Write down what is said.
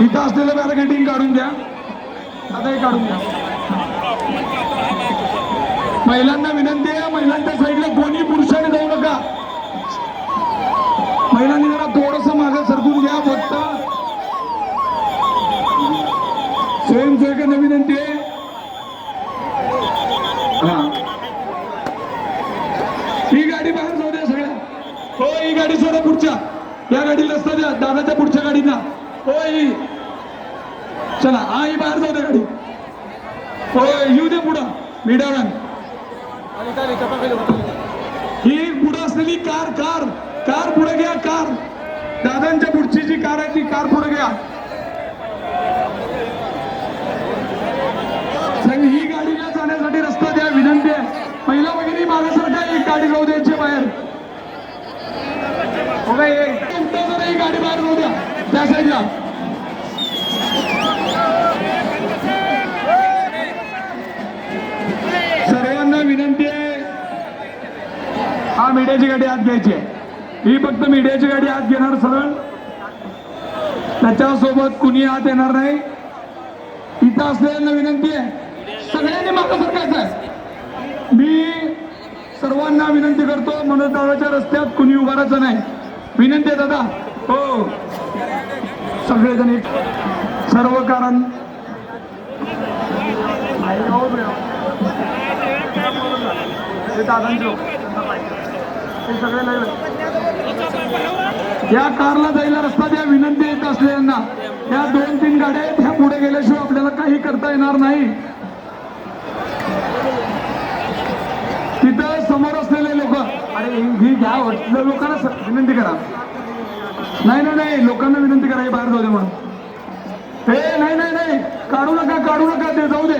इथं असलेलं बॅरगेटिंग काढून द्या. आता हे काढून द्या. महिलांना विनंती आहे महिलांच्या साईडला कोणी पुरुषाने जाऊ नका. महिलांनी जरा थोडस मागे सरकून घ्या फक्त. स्वयंसेवकांना विनंती आहे. हा. ही गाडी बाहेर जाऊ द्या सगळ्या. हो ही गाडी सोडा पुढच्या. या गाडीला असता द्या. दादाच्या पुढच्या गाडीला. होय. चला आई बाहेर जाऊ द्या गाडी. होय येऊ दे पुढं. मीडियावॅन ही पुढं असलेली कार कार. कार पुढे घ्या कार. दादांच्या पुढची जी कार आहे ती कार पुढे घ्या. ही गाडीला जाण्यासाठी रस्ता द्या विनंती आहे. महिला वगैरे मागासारखा एक गाडी जाऊ द्यायची बाहेर हो का, एक मिनिटं जरा ही गाडी बाहेर जाऊ द्या त्या साईडला सर्वांना विनंती आहे हा मीडियाची गाडी आत घ्यायची आहे. ही फक्त मीडियाची गाडी आत घेणार सरळ. त्याच्यासोबत कुणी आत येणार नाही. इथं असलेल्यांना विनंती आहे सगळ्यांनी मागं सरकायचं आहे. मी सर्वांना विनंती करतो मनोदावाच्या रस्त्यात कुणी उभारायचं नाही. विनंती आहे दादा. हो. सगळेजण एक सर्व कारण या कारला जायला रस्ता द्या विनंती येत असलेल्यांना या दोन तीन गाड्या आहेत ह्या पुढे गेल्याशिवाय आपल्याला काही करता येणार नाही. अरे ही घ्या वाटलं लोकांना विनंती करा. नाही नाही नाही लोकांना विनंती करा हे बाहेर जाऊ दे म्हणून. हे नाही नाही नाही काढू नका काढू नका ते जाऊ दे.